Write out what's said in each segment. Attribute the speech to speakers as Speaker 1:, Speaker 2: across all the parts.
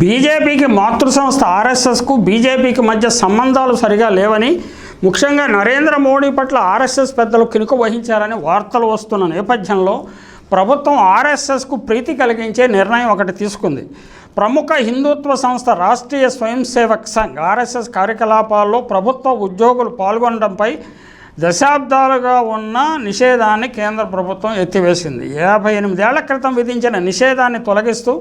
Speaker 1: బీజేపీకి మాతృ సంస్థ ఆర్ఎస్ఎస్కు బీజేపీకి మధ్య సంబంధాలు సరిగా లేవని ముఖ్యంగా నరేంద్ర మోడీ పట్ల ఆర్ఎస్ఎస్ పెద్దలు కినుక వహించారని వార్తలు వస్తున్న నేపథ్యంలో ప్రభుత్వం ఆర్ఎస్ఎస్కు ప్రీతి కలిగించే నిర్ణయం ఒకటి తీసుకుంది. ప్రముఖ హిందుత్వ సంస్థ రాష్ట్రీయ స్వయం సేవక్ సంఘ్ ఆర్ఎస్ఎస్ కార్యకలాపాల్లో ప్రభుత్వ ఉద్యోగులు పాల్గొనడంపై దశాబ్దాలుగా ఉన్న నిషేధాన్ని కేంద్ర ప్రభుత్వం ఎత్తివేసింది. యాభై ఎనిమిదేళ్ళ క్రితం విధించిన నిషేధాన్ని తొలగిస్తూ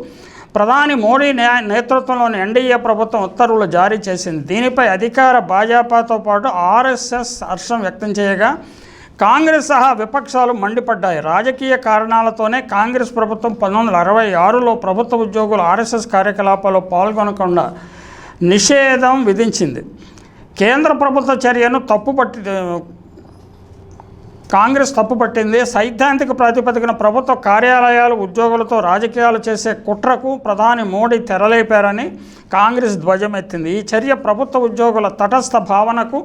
Speaker 1: ప్రధాని మోడీ నేతృత్వంలోని ఎన్డీఏ ప్రభుత్వం ఉత్తర్వులు జారీ చేసింది. దీనిపై అధికార భాజపాతో పాటు ఆర్ఎస్ఎస్ హర్షం వ్యక్తం చేయగా కాంగ్రెస్ సహా విపక్షాలు మండిపడ్డాయి. రాజకీయ కారణాలతోనే కాంగ్రెస్ ప్రభుత్వం పంతొమ్మిది వందల అరవై ఆరులో ప్రభుత్వ ఉద్యోగులు ఆర్ఎస్ఎస్ కార్యకలాపాల్లో పాల్గొనకుండా నిషేధం విధించింది. కేంద్ర ప్రభుత్వ చర్యను తప్పుపట్టి కాంగ్రెస్ తప్పుపట్టింది సైద్ధాంతిక ప్రాతిపదికన ప్రభుత్వ కార్యాలయాలు ఉద్యోగులతో రాజకీయాలు చేసే కుట్రకు ప్రధాని మోడీ తెరలేపారని కాంగ్రెస్ ధ్వజమెత్తింది. ఈ చర్య ప్రభుత్వ ఉద్యోగుల తటస్థ భావనకు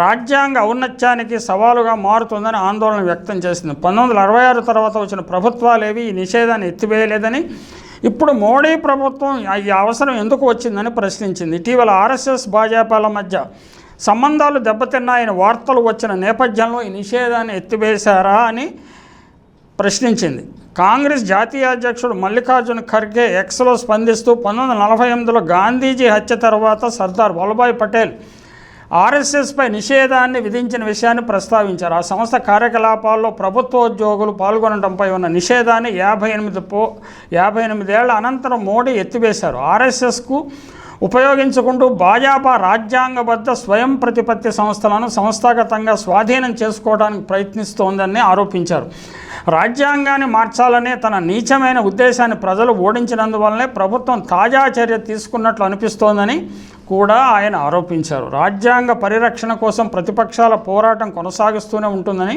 Speaker 1: రాజ్యాంగ ఔన్నత్యానికి సవాలుగా మారుతుందని ఆందోళన వ్యక్తం చేసింది. పంతొమ్మిది వందల అరవై ఆరు తర్వాత వచ్చిన ప్రభుత్వాలేవి ఈ నిషేధాన్ని ఎత్తివేయలేదని ఇప్పుడు మోడీ ప్రభుత్వం ఈ అవసరం ఎందుకు వచ్చిందని ప్రశ్నించింది. ఇటీవల ఆర్ఎస్ఎస్ భాజపాల మధ్య సంబంధాలు దెబ్బతిన్నాయని వార్తలు వచ్చిన నేపథ్యంలో ఈ నిషేధాన్ని ఎత్తివేశారా అని ప్రశ్నించింది. కాంగ్రెస్ జాతీయ అధ్యక్షుడు మల్లికార్జున ఖర్గే ఎక్స్లో స్పందిస్తూ పంతొమ్మిది వందల నలభై ఎనిమిదిలో గాంధీజీ హత్య తర్వాత సర్దార్ వల్లభాయ్ పటేల్ ఆర్ఎస్ఎస్పై నిషేధాన్ని విధించిన విషయాన్ని ప్రస్తావించారు. ఆ సంస్థ కార్యకలాపాల్లో ప్రభుత్వ ఉద్యోగులు పాల్గొనడంపై ఉన్న నిషేధాన్ని యాభై ఎనిమిది పో యాభై ఎనిమిదేళ్ళ అనంతరం మోడీ ఎత్తివేశారు. ఆర్ఎస్ఎస్కు ఉపయోగించుకుంటూ భాజపా రాజ్యాంగబద్ధ స్వయం ప్రతిపత్తి సంస్థలను సంస్థాగతంగా స్వాధీనం చేసుకోవడానికి ప్రయత్నిస్తోందని ఆరోపించారు. రాజ్యాంగాన్ని మార్చాలనే తన నీచమైన ఉద్దేశాన్ని ప్రజలు ఓడించినందువల్లనే ప్రభుత్వం తాజా చర్య తీసుకున్నట్లు అనిపిస్తోందని కూడా ఆయన ఆరోపించారు. రాజ్యాంగ పరిరక్షణ కోసం ప్రతిపక్షాల పోరాటం కొనసాగిస్తూనే ఉంటుందని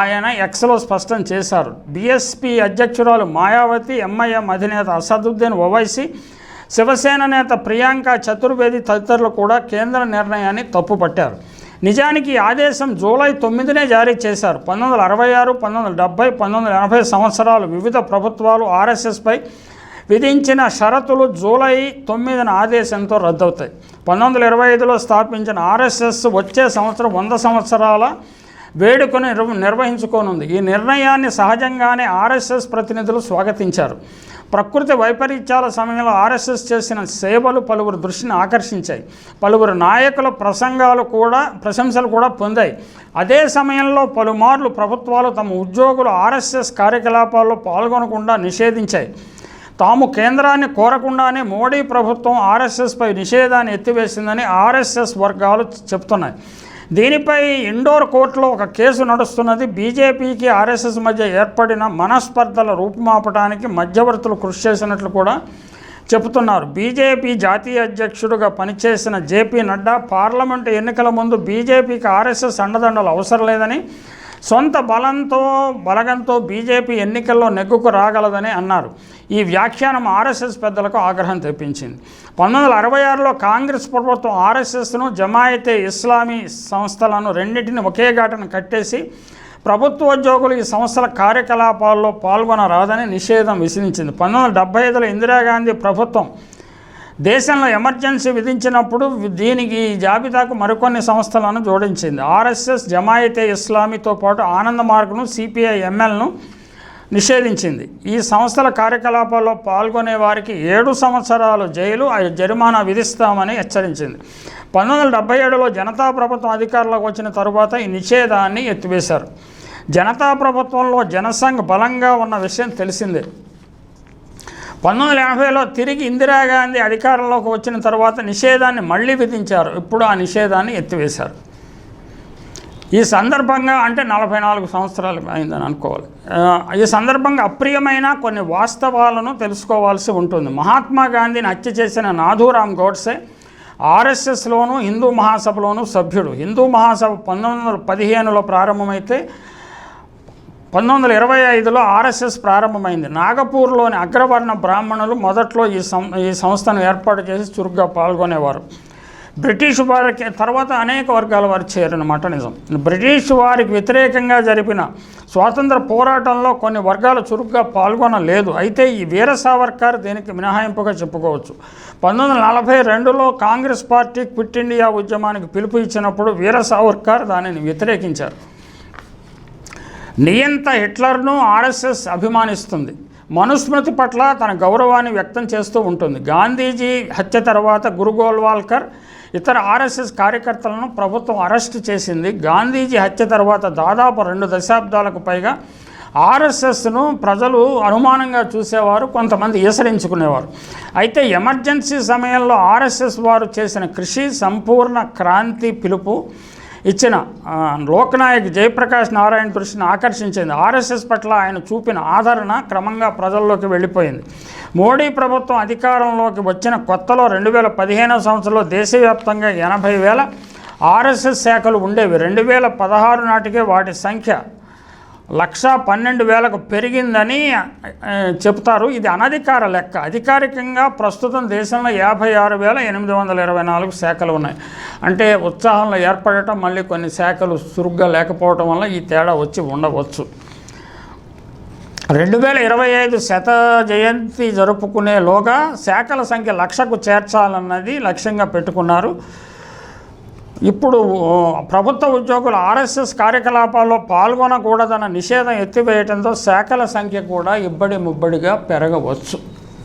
Speaker 1: ఆయన ఎక్స్లో స్పష్టం చేశారు. బీఎస్పీ అధ్యక్షురాలు మాయావతి ఎంఐఎం అధినేత అసదుద్దీన్ ఓవైసీ శివసేన నేత ప్రియాంక చతుర్వేది తదితరులు కూడా కేంద్ర నిర్ణయాన్ని తప్పుపట్టారు. నిజానికి ఈ ఆదేశం జూలై తొమ్మిదినే జారీ చేశారు. పంతొమ్మిది వందల అరవై ఆరు పంతొమ్మిది వందల డెబ్బై పంతొమ్మిది వందల ఎనభై సంవత్సరాలు వివిధ ప్రభుత్వాలు ఆర్ఎస్ఎస్పై విధించిన షరతులు జూలై తొమ్మిదిన ఆదేశంతో రద్దవుతాయి. పంతొమ్మిది వందల ఇరవై ఐదులో స్థాపించిన ఆర్ఎస్ఎస్ వచ్చే సంవత్సరం వంద సంవత్సరాల వేడుకను నిర్వ నిర్వహించుకోనుంది. ఈ నిర్ణయాన్ని సహజంగానే ఆర్ఎస్ఎస్ ప్రతినిధులు స్వాగతించారు. ప్రకృతి వైపరీత్యాల సమయంలో ఆర్ఎస్ఎస్ చేసిన సేవలు పలువురు దృష్టిని ఆకర్షించాయి. పలువురు నాయకుల ప్రసంగాలు కూడా ప్రశంసలు కూడా పొందాయి. అదే సమయంలో పలుమార్లు ప్రభుత్వాలు తమ ఉద్యోగులు ఆర్ఎస్ఎస్ కార్యకలాపాల్లో పాల్గొనకుండా నిషేధించాయి. తాము కేంద్రాన్ని కోరకుండానే మోడీ ప్రభుత్వం ఆర్ఎస్ఎస్పై నిషేధాన్ని ఎత్తివేసిందని ఆర్ఎస్ఎస్ వర్గాలు చెప్తున్నాయి. దీనిపై ఇండోర్ కోర్టులో ఒక కేసు నడుస్తున్నది. బీజేపీకి ఆర్ఎస్ఎస్ మధ్య ఏర్పడిన మనస్పర్ధల రూపుమాపడానికి మధ్యవర్తులు కృషి చేసినట్లు కూడా చెబుతున్నారు. బీజేపీ జాతీయ అధ్యక్షుడుగా పనిచేసిన జేపీ నడ్డా పార్లమెంటు ఎన్నికల ముందు బీజేపీకి ఆర్ఎస్ఎస్ అండదండలు అవసరం లేదని సొంత బలంతో బలగంతో బీజేపీ ఎన్నికల్లో నెగ్గుకు రాగలదని అన్నారు. ఈ వ్యాఖ్యానం ఆర్ఎస్ఎస్ పెద్దలకు ఆగ్రహం తెప్పించింది. పంతొమ్మిది వందల అరవై ఆరులో కాంగ్రెస్ ప్రభుత్వం ఆర్ఎస్ఎస్ను జమాయతే ఇస్లామీ సంస్థలను రెండింటిని ఒకే ఘాటను కట్టేసి ప్రభుత్వ ఉద్యోగులు ఈ సంస్థల కార్యకలాపాల్లో పాల్గొనరాదని నిషేధం విసిరించింది. పంతొమ్మిది వందల డెబ్బై ఐదులో ఇందిరాగాంధీ ప్రభుత్వం దేశంలో ఎమర్జెన్సీ విధించినప్పుడు దీనికి ఈ జాబితాకు మరికొన్ని సంస్థలను జోడించింది. ఆర్ఎస్ఎస్ జమాయతే ఇస్లామీతో పాటు ఆనంద మార్గ్ను సిపిఐ ఎంఎల్ను నిషేధించింది. ఈ సంస్థల కార్యకలాపాల్లో పాల్గొనే వారికి ఏడు సంవత్సరాలు జైలు ఆ జరిమానా విధిస్తామని హెచ్చరించింది. పంతొమ్మిది వందల డెబ్బై ఏడులో జనతా ప్రభుత్వం అధికారంలోకి వచ్చిన తరువాత ఈ నిషేధాన్ని ఎత్తివేశారు. జనతా ప్రభుత్వంలో జనసంఘ్ బలంగా ఉన్న విషయం తెలిసిందే. పంతొమ్మిది వందల ఎనభైలో తిరిగి ఇందిరాగాంధీ అధికారంలోకి వచ్చిన తర్వాత నిషేధాన్ని మళ్ళీ విధించారు. ఇప్పుడు ఆ నిషేధాన్ని ఎత్తివేశారు. ఈ సందర్భంగా అంటే నలభై నాలుగు సంవత్సరాలు అయిందని అనుకోవాలి. ఈ సందర్భంగా అప్రియమైన కొన్ని వాస్తవాలను తెలుసుకోవాల్సి ఉంటుంది. మహాత్మా గాంధీని హత్య చేసిన నాథూరామ్ గోడ్సే ఆర్ఎస్ఎస్లోను హిందూ మహాసభలోను సభ్యుడు. హిందూ మహాసభ పంతొమ్మిది వందల పదిహేనులో ప్రారంభమైతే పంతొమ్మిది వందల ఇరవై ఐదులో ఆర్ఎస్ఎస్ ప్రారంభమైంది. నాగపూర్లోని అగ్రవర్ణ బ్రాహ్మణులు మొదట్లో ఈ సం ఈ సంస్థను ఏర్పాటు చేసి చురుగ్గా పాల్గొనేవారు. బ్రిటిష్ వారికి తర్వాత అనేక వర్గాల వారు చేరనమాట నిజం. బ్రిటిష్ వారికి వ్యతిరేకంగా జరిపిన స్వాతంత్ర పోరాటంలో కొన్ని వర్గాలు చురుగ్గా పాల్గొనలేదు. అయితే ఈ వీర సావర్కర్ దీనికి మినహాయింపుగా చెప్పుకోవచ్చు. పంతొమ్మిది వందల నలభై రెండులో కాంగ్రెస్ పార్టీ క్విట్ ఇండియా ఉద్యమానికి పిలుపు ఇచ్చినప్పుడు వీర సావర్కర్ దానిని వ్యతిరేకించారు. నియంత హిట్లర్ను ఆర్ఎస్ఎస్ అభిమానిస్తుంది. మనుస్మృతి పట్ల తన గౌరవాన్ని వ్యక్తం చేస్తూ ఉంటుంది. గాంధీజీ హత్య తర్వాత గురు గోల్వాల్కర్ ఇతర ఆర్ఎస్ఎస్ కార్యకర్తలను ప్రభుత్వం అరెస్ట్ చేసింది. గాంధీజీ హత్య తర్వాత దాదాపు రెండు దశాబ్దాలకు పైగా ఆర్ఎస్ఎస్ను ప్రజలు అనుమానంగా చూసేవారు కొంతమంది ఈసరించుకునేవారు అయితే ఎమర్జెన్సీ సమయంలో ఆర్ఎస్ఎస్ వారు చేసిన కృషి సంపూర్ణ క్రాంతి పిలుపు ఇచ్చిన లోక్నాయక్ జయప్రకాష్ నారాయణ దృష్టిని ఆకర్షించింది. ఆర్ఎస్ఎస్ పట్ల ఆయన చూపిన ఆదరణ క్రమంగా ప్రజల్లోకి వెళ్ళిపోయింది. మోడీ ప్రభుత్వం అధికారంలోకి వచ్చిన కొత్తలో రెండు వేల పదిహేనవ సంవత్సరంలో దేశవ్యాప్తంగా ఎనభై వేల ఆర్ఎస్ఎస్ శాఖలు ఉండేవి. రెండు వేల పదహారు నాటికే వాటి సంఖ్య లక్ష పన్నెండు వేలకు పెరిగిందని చెప్తారు ఇది అనధికార లెక్క. అధికారికంగా ప్రస్తుతం దేశంలో యాభై ఆరు వేల ఎనిమిది వందల ఇరవై నాలుగు శాఖలు ఉన్నాయి. అంటే ఉత్సాహంలో ఏర్పడటం మళ్ళీ కొన్ని శాఖలు చురుగ్గా లేకపోవటం వల్ల ఈ తేడా వచ్చి ఉండవచ్చు. రెండు వేల ఇరవై ఐదు శత జయంతి జరుపుకునేలోగా శాఖల సంఖ్య లక్షకు చేర్చాలన్నది లక్ష్యంగా పెట్టుకున్నారు. ఇప్పుడు ప్రభుత్వ ఉద్యోగులు ఆర్ఎస్ఎస్ కార్యకలాపాల్లో పాల్గొనకూడదన్న నిషేధం ఎత్తివేయడంతో శాఖల సంఖ్య కూడా ఇబ్బడి ముబ్బడిగా పెరగవచ్చు.